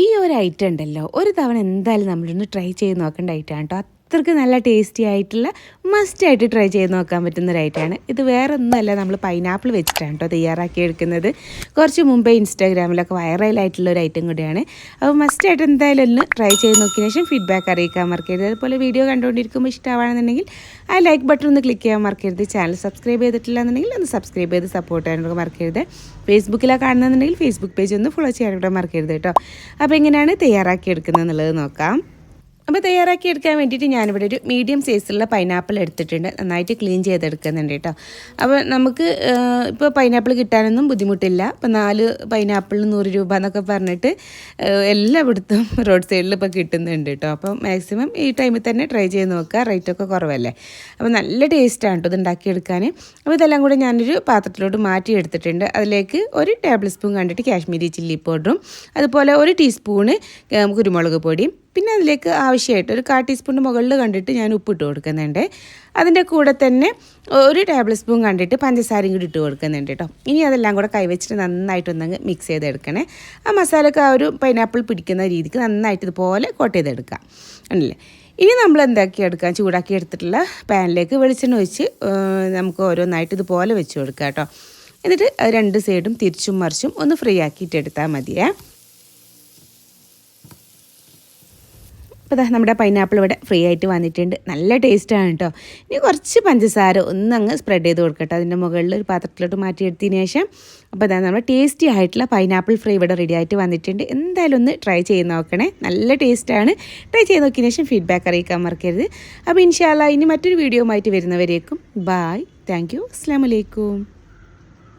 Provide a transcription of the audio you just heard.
ഈ ഒരു ഐറ്റം ഉണ്ടല്ലോ ഒരു തവണ എന്തായാലും നമ്മളൊന്ന് ട്രൈ ചെയ്ത് നോക്കേണ്ട ഐറ്റമാണ് കേട്ടോ അത്രയ്ക്ക് നല്ല ടേസ്റ്റി ആയിട്ടുള്ള മസ്റ്റ് ആയിട്ട് ട്രൈ ചെയ്ത് നോക്കാൻ പറ്റുന്ന ഒരു ഐറ്റമാണ് ഇത് വേറെ ഒന്നുമല്ല നമ്മൾ പൈനാപ്പിൾ വെച്ചിട്ടാണ് കേട്ടോ തയ്യാറാക്കി എടുക്കുന്നത് കുറച്ച് മുമ്പേ ഇൻസ്റ്റാഗ്രാമിലൊക്കെ വൈറലായിട്ടുള്ള ഒരു ഐറ്റം കൂടിയാണ്. അപ്പോൾ മസ്റ്റ് ആയിട്ട് എന്തായാലും ഒന്ന് ട്രൈ ചെയ്ത് നോക്കിയ ശേഷം ഫീഡ്ബാക്ക് അറിയിക്കാൻ മറക്കരുത്. അതുപോലെ വീഡിയോ കണ്ടുകൊണ്ടിരിക്കുമ്പോൾ ഇഷ്ടമാണെന്നുണ്ടെങ്കിൽ ആ ലൈക്ക് ബട്ടൺ ഒന്ന് ക്ലിക്ക് ചെയ്യാൻ മറക്കരുത്. ചാനൽ സബ്സ്ക്രൈബ് ചെയ്തിട്ടില്ല എന്നുണ്ടെങ്കിൽ ഒന്ന് സബ്സ്ക്രൈബ് ചെയ്ത് സപ്പോർട്ട് ചെയ്യാനൊക്കെ മറക്കരുത്. ഫേസ്ബുക്കിലാണ് കാണുന്നുണ്ടെങ്കിൽ ഫേസ്ബുക്ക് പേജ് ഒന്ന് ഫോളോ ചെയ്യാനൊക്കെ മറക്കരുത് കേട്ടോ അപ്പോൾ എങ്ങനെയാണ് തയ്യാറാക്കി എടുക്കുന്നത് എന്നുള്ളത് നോക്കാം. അപ്പോൾ തയ്യാറാക്കി എടുക്കാൻ വേണ്ടിയിട്ട് ഞാനിവിടെ ഒരു മീഡിയം സൈസിലുള്ള പൈനാപ്പിൾ എടുത്തിട്ടുണ്ട്. നന്നായിട്ട് ക്ലീൻ ചെയ്തെടുക്കുന്നുണ്ട് കേട്ടോ. അപ്പോൾ നമുക്ക് ഇപ്പോൾ പൈനാപ്പിൾ കിട്ടാനൊന്നും ബുദ്ധിമുട്ടില്ല. ഇപ്പോൾ നാല് പൈനാപ്പിളിന് നൂറ് രൂപ എന്നൊക്കെ പറഞ്ഞിട്ട് എല്ലായിടത്തും റോഡ് സൈഡിൽ ഇപ്പോൾ കിട്ടുന്നുണ്ട് കേട്ടോ. അപ്പോൾ മാക്സിമം ഈ ടൈമിൽ തന്നെ ട്രൈ ചെയ്ത് നോക്കുക. റേറ്റൊക്കെ കുറവല്ലേ. അപ്പോൾ നല്ല ടേസ്റ്റാണ് കേട്ടോ ഇത് ഉണ്ടാക്കിയെടുക്കാൻ. അപ്പോൾ ഇതെല്ലാം കൂടെ ഞാനൊരു പാത്രത്തിലോട്ട് മാറ്റി എടുത്തിട്ടുണ്ട്. അതിലേക്ക് ഒരു ടേബിൾ സ്പൂൺ കണ്ടിട്ട് കാശ്മീരി ചില്ലി പൗഡറും അതുപോലെ ഒരു ടീസ്പൂണ് കുരുമുളക് പൊടിയും പിന്നെ അതിലേക്ക് ആവശ്യമായിട്ട് ഒരു കാ ടീസ്പൂണിന്റെ മുകളിൽ കണ്ടിട്ട് ഞാൻ ഉപ്പിട്ട് കൊടുക്കുന്നുണ്ട്. അതിന്റെ കൂടെ തന്നെ ഒരു ടേബിൾ സ്പൂൺ കണ്ടിട്ട് പഞ്ചസാരയും കൂടി ഇട്ട് കൊടുക്കുന്നുണ്ട് കേട്ടോ ഇനി അതെല്ലാം കൂടെ കൈവച്ചിട്ട് നന്നായിട്ടൊന്നങ്ങ് മിക്സ് ചെയ്തെടുക്കണേ. ആ മസാലയൊക്കെ ആ ഒരു പൈനാപ്പിൾ പിടിക്കുന്ന രീതിക്ക് നന്നായിട്ട് ഇതുപോലെ കോട്ട് ചെയ്തെടുക്കാം ഉണ്ടല്ലേ ഇനി നമ്മൾ എന്താക്കി എടുക്കാം? ചൂടാക്കി എടുത്തിട്ടുള്ള പാനിലേക്ക് വെളിച്ചെണ്ണ ഒഴിച്ച് നമുക്ക് ഓരോന്നായിട്ട് ഇതുപോലെ വെച്ച് കൊടുക്കാം കേട്ടോ എന്നിട്ട് രണ്ട് സൈഡും തിരിച്ചും മറിച്ചും ഒന്ന് ഫ്രീ ആക്കിയിട്ട് എടുത്താൽ മതിയേ. അപ്പോൾ ഇതാ നമ്മുടെ പൈനാപ്പിൾ ഇവിടെ ഫ്രീ ആയിട്ട് വന്നിട്ടുണ്ട്. നല്ല ടേസ്റ്റാണ് കേട്ടോ ഇനി കുറച്ച് പഞ്ചസാര ഒന്ന് അങ്ങ് സ്പ്രെഡ് ചെയ്ത് കൊടുക്കട്ടെ. അതിന്റെ മുകളിൽ ഒരു പാത്രത്തിലോട്ട് മാറ്റിയെടുത്തതിന് ശേഷം അപ്പോൾ ഇതാ നമ്മുടെ ടേസ്റ്റി ആയിട്ടുള്ള പൈനാപ്പിൾ ഫ്രൈ ഇവിടെ റെഡി ആയിട്ട് വന്നിട്ടുണ്ട്. എന്തായാലും ഒന്ന് ട്രൈ ചെയ്ത് നോക്കണേ. നല്ല ടേസ്റ്റാണ് ട്രൈ ചെയ്ത് നോക്കിയതിന് ശേഷം ഫീഡ്ബാക്ക് അറിയിക്കാൻ മറക്കരുത്. അപ്പോൾ ഇൻഷാല്ല ഇനി മറ്റൊരു വീഡിയോ ആയിട്ട് വരുന്നവരേക്കും. ബായ് താങ്ക് യു അസ്സാം വലൈക്കും